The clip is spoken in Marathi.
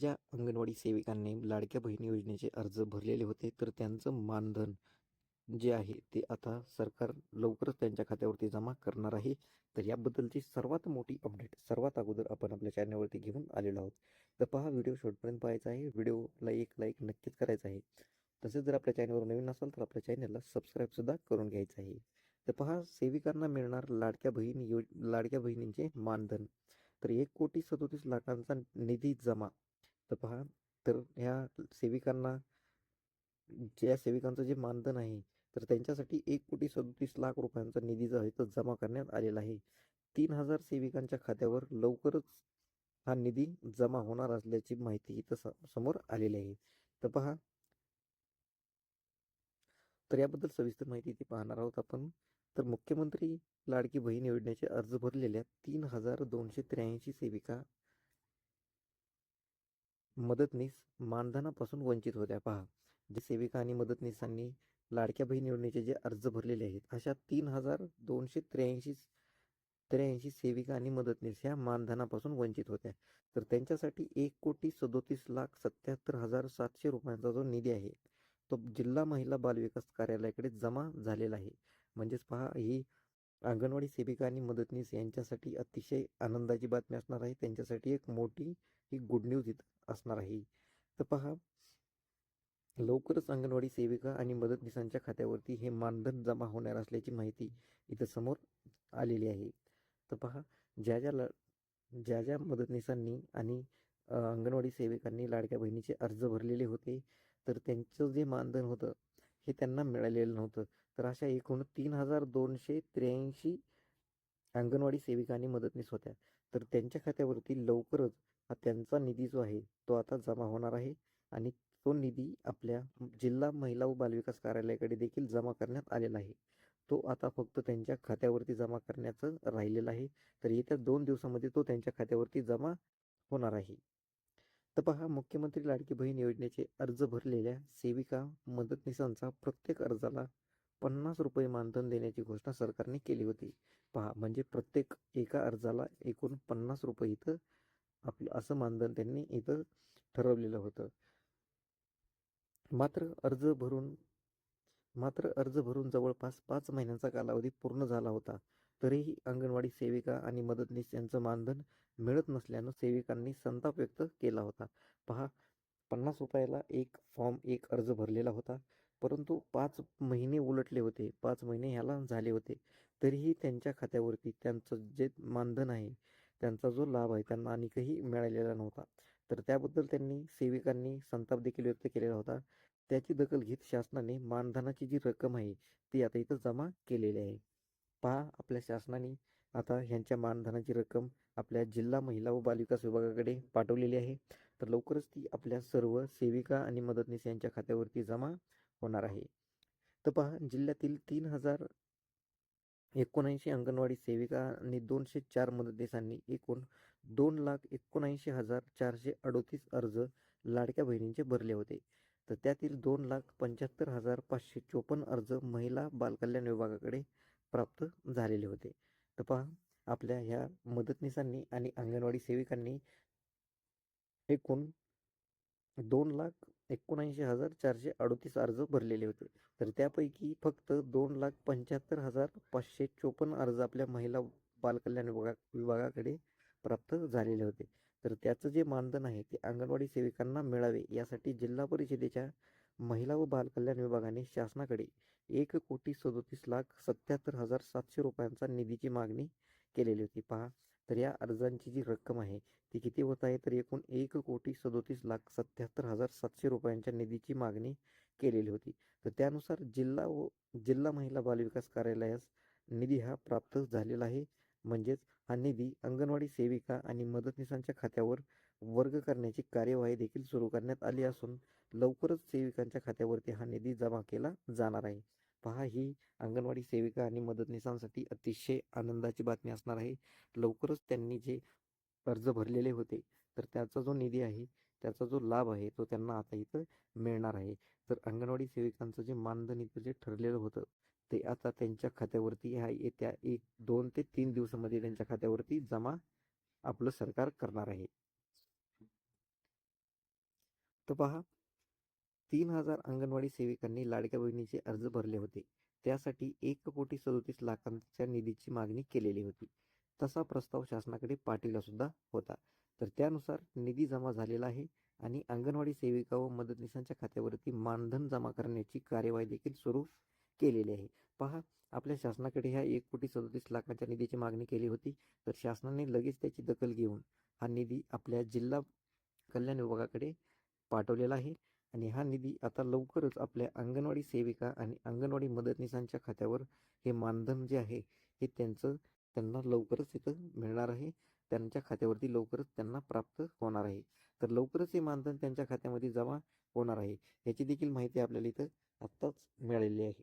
ज्या अंगणवाडी सेविकांनी लाडक्या बहिणी योजनेचे अर्ज भरलेले होते तर त्यांचं मानधन जे आहे ते आता सरकार लवकरच त्यांच्या खात्यावरती जमा करणार आहे. तर याबद्दलची सर्वात मोठी अपडेट सर्वात अगोदर आपण आपल्या चॅनलवरती घेऊन आलेलो आहोत. तर पहा व्हिडिओ शेवटपर्यंत पाहायचा आहे. व्हिडिओला एक लाईक नक्कीच करायचा आहे. तसेच जर आपल्या चॅनलवर नवीन असाल तर आपल्या चॅनलला सबस्क्राईबसुद्धा करून घ्यायचं आहे. तर पहा सेविकांना मिळणार लाडक्या बहीण यो लाडक्या बहिणींचे मानधन. तर एक कोटी सदोतीस लाखांचा निधी जमा तर पहा तर ह्या सेविकांना ज्या सेविकांचं जे मानधन आहे तर त्यांच्यासाठी एक कोटी सदोतीस लाख रुपयांचा निधी जो आहे तो जमा करण्यात आलेला आहे. तीन हजार सेविकांच्या खात्यावर लवकरच हा निधी जमा होणार असल्याची माहिती इथं समोर आलेली आहे. तर पहा. तर याबद्दल सविस्तर माहिती इथे पाहणार आहोत आपण. तर मुख्यमंत्री लाडकी बहीण योजनेचे अर्ज भरलेल्या तीन हजार दोनशे त्र्याऐंशी सेविका मदतनीस मानधनापासून वंचित होत्या. पहा जे सेविका आणि मदतनीसांनी लाडक्या बहीण योजनेचे जे अर्ज भरलेले आहेत अशा तीन हजार दोनशे त्र्याऐंशी त्र्याऐंशी सेविका आणि मदतनीस ह्या मानधनापासून वंचित होत्या. तर त्यांच्यासाठी एक कोटी सदोतीस लाख सत्याहत्तर हजार सातशे रुपयांचा जो निधी आहे तो जिल्हा महिला बालविकास कार्यालयाकडे जमा झालेला आहे. म्हणजेच पहा ही अंगणवाडी सेविका आणि मदतनीस यांच्यासाठी अतिशय आनंदाची बातमी असणार आहे. त्यांच्यासाठी एक मोठी ही गुड न्यूज इथं असणार आहे. तर पहा लवकरच अंगणवाडी सेविका आणि मदतनीसांच्या खात्यावरती हे मानधन जमा होणार असल्याची माहिती इथं समोर आलेली आहे. तर पहा ज्या ज्या ल ज्या ज्या मदतनीसांनी आणि अंगणवाडी सेविकांनी लाडक्या बहिणीचे अर्ज भरलेले होते तर त्यांचं जे मानधन होतं हे त्यांना मिळालेलं नव्हतं. तर अशा एकूण तीन हजार दोनशे त्र्याऐंशी अंगणवाडी सेविका आणि मदतनीस होत्या. तर त्यांच्या खात्यावरती लवकरच हा त्यांचा निधी जो आहे तो आता जमा होणार आहे आणि तो निधी आपल्या जिल्हा महिला व बालविकास कार्यालयाकडे देखील जमा करण्यात आलेला आहे. तो आता फक्त त्यांच्या खात्यावरती जमा करण्याचं राहिलेलं आहे. तर येत्या दोन दिवसामध्ये तो त्यांच्या खात्यावरती जमा होणार आहे. तर पहा मुख्यमंत्री लाडकी बहीण योजनेचे अर्ज भरलेल्या सेविका मदतनीसांचा प्रत्येक अर्जाला पन्नास रुपये मानधन देण्याची घोषणा सरकारने केली होती. पहा म्हणजे प्रत्येक एका अर्जाला एकूण पन्नास रुपये इथं आपलं असं मानधन त्यांनी इथं ठरवलेलं होतं. मात्र अर्ज भरून मात्र अर्ज भरून जवळपास पाच महिन्यांचा कालावधी पूर्ण झाला होता. तरीही अंगणवाडी सेविका आणि मदतनीस यांचं मानधन मिळत नसल्यानं सेविकांनी संताप व्यक्त केला होता. पहा पन्नास रुपयाला एक फॉर्म एक अर्ज भरलेला होता. परंतु पाच महिने उलटले होते. पाच महिने ह्याला झाले होते. तरीही त्यांच्या खात्यावरती त्यांचं जे मानधन आहे त्यांचा जो लाभ आहे त्यांना आणखीही मिळालेला नव्हता. तर त्याबद्दल त्यांनी सेविकांनी संताप देखील व्यक्त केलेला होता. त्याची दखल घेत शासनाने मानधनाची जी रक्कम आहे ती आता इथं जमा केलेली आहे. पहा आपल्या शासनाने आता ह्यांच्या मानधनाची रक्कम आपल्या जिल्हा महिला व बालविकास विभागाकडे पाठवलेली आहे. तर लवकरच ती आपल्या सर्व सेविका आणि मदतनीस यांच्या खात्यावरती जमा होणार आहे. तर पहा जिल्ह्यातील तीन हजार एकोणऐंशी अंगणवाडी सेविका आणि दोनशे चार मदतनीसांनी एकूण दोन लाख एकोणऐंशी हजार चारशे अडोतीस अर्ज लाडक्या बहिणींचे भरले होते. तर त्यातील दोन लाख पंच्याहत्तर हजार पाचशे चोपन्न अर्ज महिला बालकल्याण विभागाकडे प्राप्त झालेले होते. तर पहा आपल्या ह्या मदतनीसांनी आणि अंगणवाडी सेविकांनी एकूण दोन लाख एकोणऐंशी हजार चारशे अडतीस अर्ज भरलेले होते. तर त्यापैकी फक्त दोन लाख पंच्याहत्तर हजार पाचशे चोपन्न अर्ज आपल्या महिला बालकल्याण विभागा विभागाकडे प्राप्त झालेले होते. तर त्याचं जे मानधन आहे ते अंगणवाडी सेविकांना मिळावे यासाठी जिल्हा परिषदेच्या महिला व बालकल्याण विभागाने शासनाकडे एक कोटी सदोतीस लाख सत्याहत्तर हजार सातशे रुपयांचा निधीची मागणी केलेली होती. पहा तर या अर्जांची जी रक्कम आहे ती किती होत आहे? तर एकूण एक कोटी सदोतीस लाख सत्याहत्तर हजार सातशे रुपयांच्या निधीची मागणी केलेली होती. तर त्यानुसार जिल्हा व जिल्हा महिला बालविकास कार्यालयास निधी हा प्राप्त झालेला आहे. म्हणजेच हा निधी अंगणवाडी सेविका आणि मदतनीसांच्या खात्यावर वर्ग करण्याची कार्यवाही देखील सुरू करण्यात आली असून लवकरच सेविकांच्या खात्यावरती हा निधी जमा केला जाणार आहे. पहा ही अंगणवाडी सेविका आणि मदतनीसांसाठी अतिशय आनंदाची बातमी असणार आहे. लवकरच त्यांनी जे अर्ज भरलेले होते तर त्याचा जो निधी आहे त्याचा जो लाभ आहे तो त्यांना आता इथं मिळणार आहे. तर अंगणवाडी सेविकांचं जे मानधन इथं जे ठरलेलं होतं ते आता त्यांच्या खात्यावरती ह्या येत्या एक दोन ते तीन दिवसामध्ये त्यांच्या खात्यावरती जमा आपलं सरकार करणार आहे. तर पहा तीन हजार अंगणवाडी सेविकांनी लाडक्या बहिणीचे अर्ज भरले होते. त्यासाठी एक कोटी सदोतीस लाखांच्या निधीची मागणी केलेली होती. तसा प्रस्ताव शासनाकडे पाठविला सुद्धा होता. तर त्यानुसार निधी जमा झालेला आहे आणि अंगणवाडी सेविका व मदतनीसांच्या खात्यावरती मानधन जमा करण्याची कार्यवाही देखील सुरू केलेली आहे. पहा आपल्या शासनाकडे ह्या एक कोटी सदोतीस लाखांच्या निधीची मागणी केली होती तर शासनाने लगेच त्याची दखल घेऊन हा निधी आपल्या जिल्हा कल्याण विभागाकडे पाठवलेला आहे. आणि हा निधी आता लवकरच आपल्या अंगणवाडी सेविका आणि अंगणवाडी मदतनीसांच्या खात्यावर हे मानधन जे आहे हे त्यांचं त्यांना लवकरच इथं मिळणार आहे. त्यांच्या खात्यावरती लवकरच त्यांना प्राप्त होणार आहे. तर लवकरच हे मानधन त्यांच्या खात्यामध्ये जमा होणार आहे. याची देखील माहिती आपल्याला इथं आत्ताच मिळालेली आहे.